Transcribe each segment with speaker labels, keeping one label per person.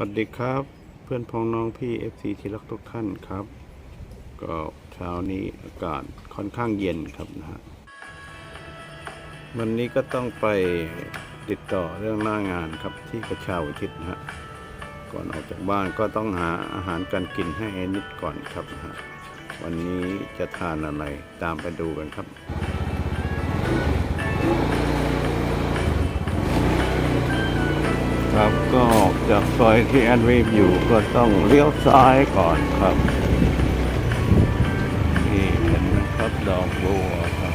Speaker 1: วัสดีครับ เพื่อนพ้องน้องพี่ FC ที่รักทุกท่านครับ ก็เช้านี้อากาศค่อนข้างเย็นครับนะฮะวันนี้ก็ต้องไปติดต่อเรื่องหน้างานครับที่กระชาอาทิตย์นะฮะก่อนออกจากบ้านก็ต้องหาอาหารการกินให้นิดก่อนครับนะฮะวันนี้จะทานอะไรตามไปดูกันครับ ครับ ก็ออกจากซอยที่แอนวีฟอยู่ก็ต้องเลี้ยวซ้ายก่อนครับนี่เห็นครับดอกบัวครับ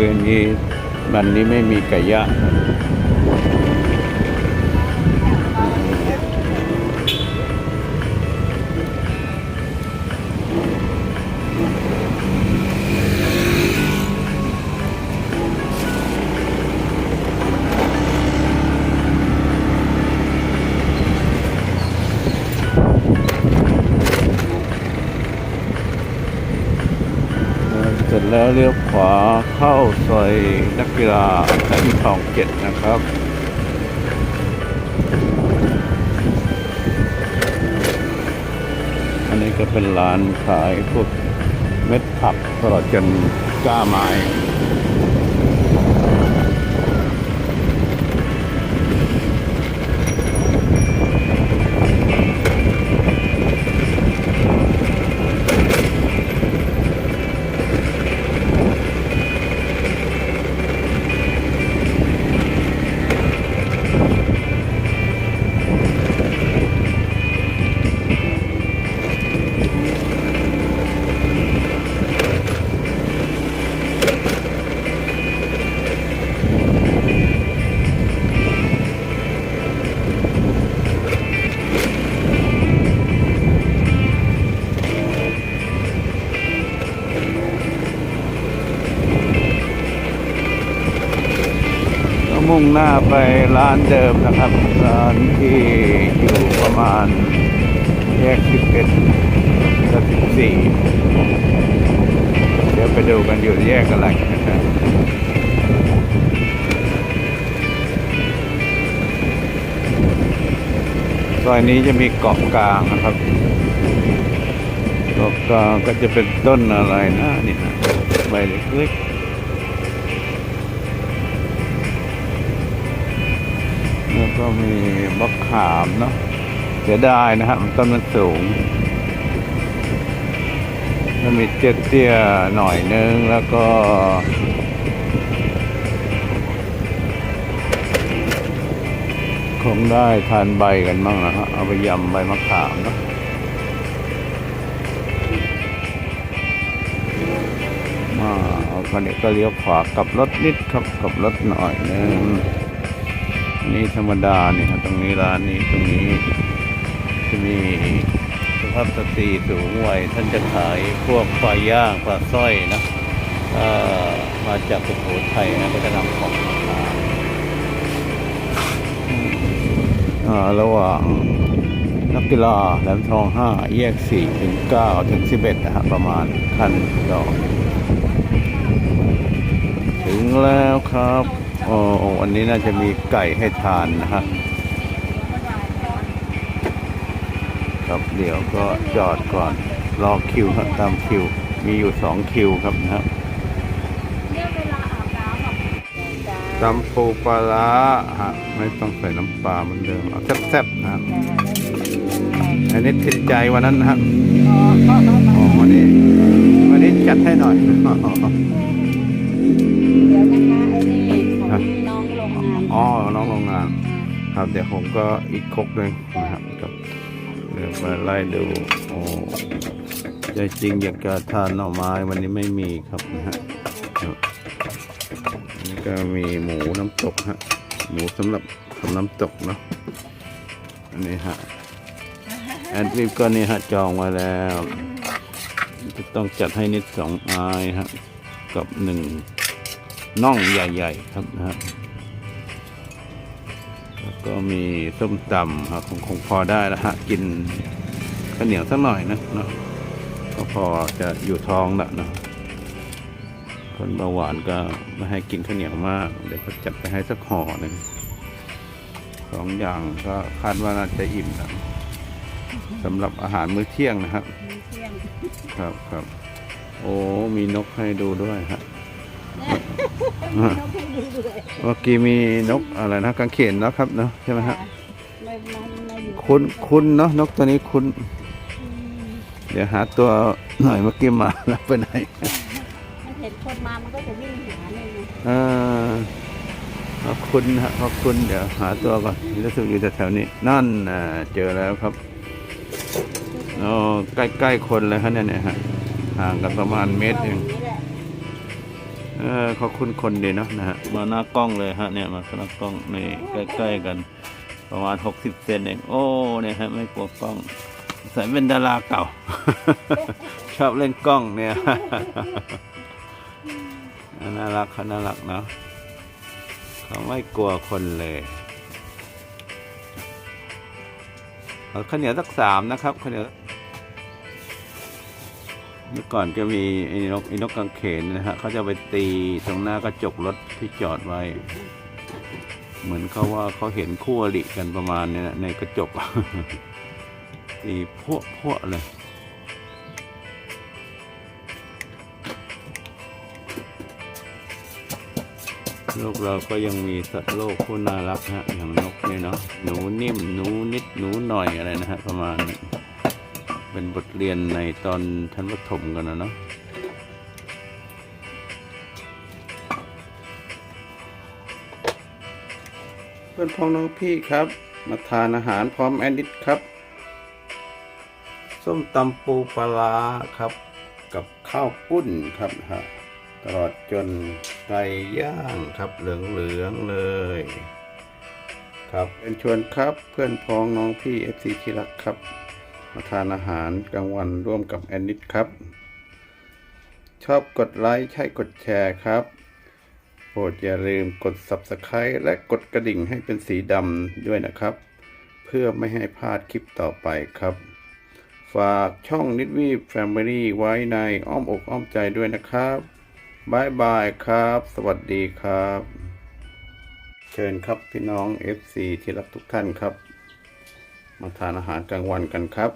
Speaker 1: เวณนี้มันนี้ไม่มีไก่ย่าง เสร็จแล้วเลี้ยวขวาเข้าซอยนักกีฬาแหลมทองเจ็ดนะครับ อันนี้ก็เป็นร้านขายพวกเม็ดผักตลอดจนก้าไม้ มุ่งหน้าไปร้านเดิมนะครับ ร้านที่อยู่ประมาณแยกสิบเอ็ดกับสิเดี๋ยวไปดูกันอยู่แยกอะไรนะครับซอยนี้จะมีเกาะกลางนะครับเกาะกลางก็จะเป็นต้นอะไรนะนี่ฮะใบเล็กๆ ก็มีบักขามเนาะเสียดายนะครับต้นมันสูงแล้วมีเตี้ยเตี้ยหน่อยนึงแล้วก็คงได้ทานใบกันบ้างนะฮะเอาไปยำใบมะขามเนาะมาเอาคันนี้ก็เลี้ยวขวากลับรถนิดครับกลับรถหน่อยนึง นี่ธรรมดานี่ครับตรงนี้ร้านนี้ตรงนี้จะมีสุภาพสตรีสูงวัยท่านจะขายพวกปลาย่างปลาสร้อยนะเออมาจากสุโขทัยนะก็จะนำของมาอ่าระหว่างนักกีฬาแหลมทองห้าแยกสี่ถึงเก้าถึงสิบเอ็ดนะฮะประมาณคันดอก ถึงแล้วครับ โอ้วันนี้น่าจะมีไก่ให้ทานนะฮะครับเดี๋ยวก็จอดก่อน รอคิวครับตามคิว มีอยู่สองคิวครับนะครับ
Speaker 2: เนี่ยเวลาอาบน้ำแบบจ้า
Speaker 1: ตำปูปลาร้าฮะไม่ต้องใส่น้ำปลาเหมือนเดิมเอาแซ่บๆนะครับอันนี้ติดใจวันนั้นนะครับโอ้วันนี้วันนี้จัดให้หน่อย
Speaker 2: นอ๋อน้องโรงงาน
Speaker 1: ครับเดี๋ยวผมก็อีกครกหนึ่งนะครับครับเดี๋ยวมาไล่ดูโอ้ใจจริงอยากจะทานหน่อไม้วันนี้ไม่มีครับนะฮะนี่ก็มีหมูน้ำตกฮะหมูสำหรับทำน้ำตกเนาะอันนี้ฮะแอนฟิปก็นี่ฮะจองไว้แล้วจะต้องจัดให้นิดสองอายฮะกับหนึ่งน่องใหญ่ ๆ ครับนะฮะ แล้วก็มีส้มตำครับคงคงพอได้แล้วฮะกินข้าวเหนียวสักหน่อยนะเนาะก็พอจะอยู่ท้องละเนาะคนเบาหวานก็ไม่ให้กินข้าวเหนียวมาก เดี๋ยวก็จัดไปให้สักห่อหนึ่งสองอย่างก็คาดว่าน่าจะอิ่มแล้วสำหรับอาหารมื้อเที่ยงนะครับ
Speaker 2: มีเที่ยง
Speaker 1: ครับครับ โอ้มีนกให้ดูด้วยฮะ
Speaker 2: เขาพูดดีด้วย
Speaker 1: เมื่อกี้มีนกอะไรนะกางเขนเนาะครับเนาะใช่ไหมฮะ
Speaker 2: ไม่ไม่ไม่อยู่
Speaker 1: คุณคุณเนาะนกตัวนี้คุณ
Speaker 2: อืม
Speaker 1: เดี๋ยวหาตัวหน่อยเมื่อกี้มาแล้วไปไหน
Speaker 2: มันเห็นคนมามันก็จะวิ่งหาเนี่ยไง
Speaker 1: เออขอบคุณฮะขอบคุณเดี๋ยวหาตัวก่อนรู้สึกอยู่แถวๆนี้ นั่นน่ะเจอแล้วครับอ๋อใกล้ๆคนเลยฮะเนี่ยเนี่ยฮะห่างกันประมาณเมตรเอง
Speaker 2: ย่างนี้แหละ
Speaker 1: เออเขาคุ้นคนดีเนาะนะฮะมาหน้ากล้องเลยฮะเนี่ยมาหน้ากล้องนี่ใกล้ๆกัน ประมาณหกสิบเซนเองโอ้เนี่ยฮะไม่กลัวกล้องใส่เป็นดาราเก่า ชอบเล่นกล้องเนี่ยน่ารักเขาน่ารักเนาะเขาไม่กลัวคนเลยเอาข้าวเหนียวสักสามนะครับข้าวเหนียว เมื่อก่อนก็มีไอ้นกไอ้นกกังเขนนะฮะเขาจะไปตีตรงหน้ากระจกรถที่จอดไว้ เหมือนเขาว่าเขาเห็นคู่อริกันประมาณเนี้ยนะในกระจกตีพวกพวกเลยโลกเราก็ยังมีสัตว์โลกผู้น่ารักฮะอย่างนกเนี่ยเนาะหนูนิ่มหนูนิดหนูหน่อยอะไรนะฮะประมาณนี้ เป็นบทเรียนในตอนชั้นประถมกันนะเนาะเพื่อนพ้องน้องพี่ครับ มาทานอาหารพร้อมแอนดิทครับ ส้มตำปูปลาครับ กับข้าวปุ้นครับฮะตลอดจนไก่ย่างครับเหลืองๆเลย ครับเป็นชวนครับเพื่อนพ้องน้องพี่เอฟซีที่รักครับ มาทานอาหารกลางวันร่วมกับแอนนิดครับ ชอบกดไลค์ใช่กดแชร์ครับโปรดอย่าลืมกด Subscribe และกดกระดิ่งให้เป็นสีดำด้วยนะครับ เพื่อไม่ให้พลาดคลิปต่อไปครับ ฝากช่องนิดวีแฟมิลี่ไว้ในอ้อมอกอ้อมใจด้วยนะครับบายบายครับ สวัสดีครับ เชิญครับพี่น้อง FC ที่รักทุกท่านครับ มาทานอาหารกลางวันกันครับ